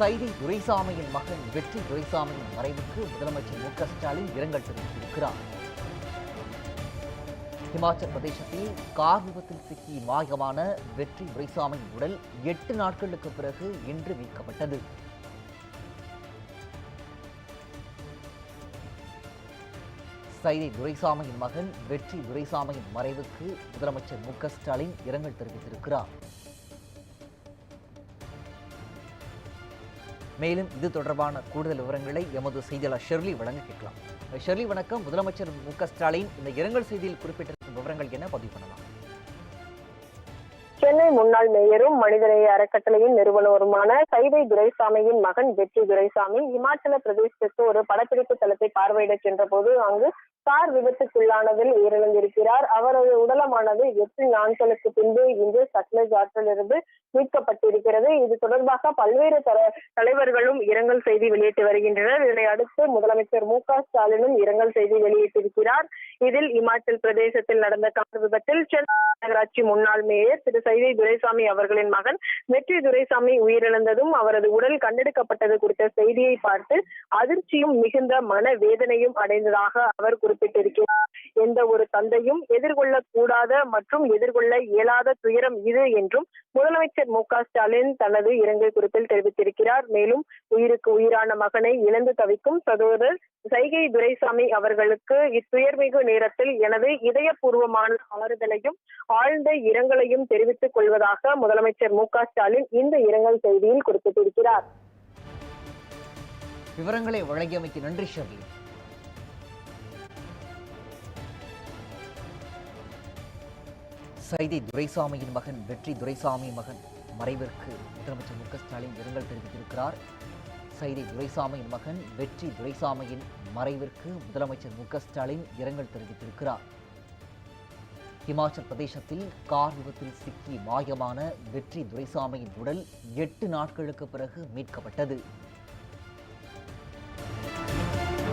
சைதை துரைசாமியின் மகன் வெற்றி துரைசாமியின் மறைவுக்கு முதலமைச்சர் மு க ஸ்டாலின் இரங்கல் தெரிவித்திருக்கிறார். இமாச்சல பிரதேசத்தில் கார் விபத்தில் சிக்கி மாயமான வெற்றி துரைசாமியின் உடல் எட்டு நாட்களுக்கு பிறகு இன்று மீட்கப்பட்டது. சைதை துரைசாமியின் மகன் வெற்றி துரைசாமியின் மறைவுக்கு முதலமைச்சர் மு க ஸ்டாலின் இரங்கல் தெரிவித்திருக்கிறார். மேலும் இது தொடர்பான கூடுதல் விவரங்களை எமது செய்தியாளர் ஷெர்லி வழங்க கேட்கலாம். ஷெர்லி வணக்கம். முதலமைச்சர் மு க ஸ்டாலின் இந்த இரங்கல் செய்தியில் குறிப்பிட்டிருக்கும் விவரங்கள் என்ன? பதிவு பண்ணலாம். சென்னை முன்னாள் மேயரும் மனிதநேய அறக்கட்டளையின் நிறுவனருமான சைதை துரைசாமியின் மகன் வெற்றி துரைசாமி இமாச்சல பிரதேசத்திற்கு ஒரு படப்பிடிப்பு தளத்தை பார்வையிட சென்ற போது அங்கு கார் விபத்துக்குள்ளானதில் உயிரிழந்திருக்கிறார். அவரது உடலமானது எட்டு நாட்களுக்கு பின்பு இன்று சட்லஜ் ஆற்றிலிருந்து மீட்கப்பட்டிருக்கிறது. இது தொடர்பாக பல்வேறு தர- தலைவர்களும் இரங்கல் செய்தி வெளியிட்டு வருகின்றனர். இதனை அடுத்து முதலமைச்சர் மு ஸ்டாலினும் இரங்கல் செய்தி வெளியிட்டிருக்கிறார். இதில் இமாச்சல் பிரதேசத்தில் நடந்த கார் விபத்தில் சென்னை மாநகராட்சி முன்னாள் மேயர் திரு. சைதை துரைசாமி அவர்களின் மகன் வெற்றி துரைசாமி உயிரிழந்ததும் அவரது உடல் கண்டெடுக்கப்பட்டது குறித்த செய்தியை பார்த்து அதிர்ச்சியும் மிகுந்த மன வேதனையும் அடைந்ததாக அவர் குறிப்பிட்டிருக்கிறார். எந்த ஒரு தந்தையும் எதிர்கொள்ளக் கூடாத மற்றும் எதிர்கொள்ள இயலாத துயரம் இது என்றும் முதலமைச்சர் மு. க. ஸ்டாலின் தனது இரங்கல் குறிப்பில் தெரிவித்திருக்கிறார். மேலும் உயிருக்கு உயிரான மகனை இழந்து தவிக்கும் சகோதரர் சைகை துரைசாமி அவர்களுக்கு இத்துயர்மிகு நேரத்தில் எனது இதயபூர்வமான ஆறுதலையும் ஆழ்ந்த இரங்கலையும் தெரிவித்துக் கொள்வதாக முதலமைச்சர் மு ஸ்டாலின் இந்த இரங்கல் செய்தியில் குறிப்பிட்டிருக்கிறார். விவரங்களை வழங்கியமைக்கு நன்றி ஷர்லி. சைதை துரைசாமியின் மகன் வெற்றி துரைசாமி மகன் மறைவிற்கு முதலமைச்சர் மு ஸ்டாலின் இரங்கல் தெரிவித்திருக்கிறார். சைதி துரைசாமியின் மகன் வெற்றி துரைசாமியின் மறைவிற்கு முதலமைச்சர் மு ஸ்டாலின் இரங்கல் தெரிவித்திருக்கிறார். இமாச்சல் பிரதேசத்தில் கார் விபத்தில் சிக்கி மாயமான வெற்றி துரைசாமியின் உடல் எட்டு நாட்களுக்கு பிறகு மீட்கப்பட்டது.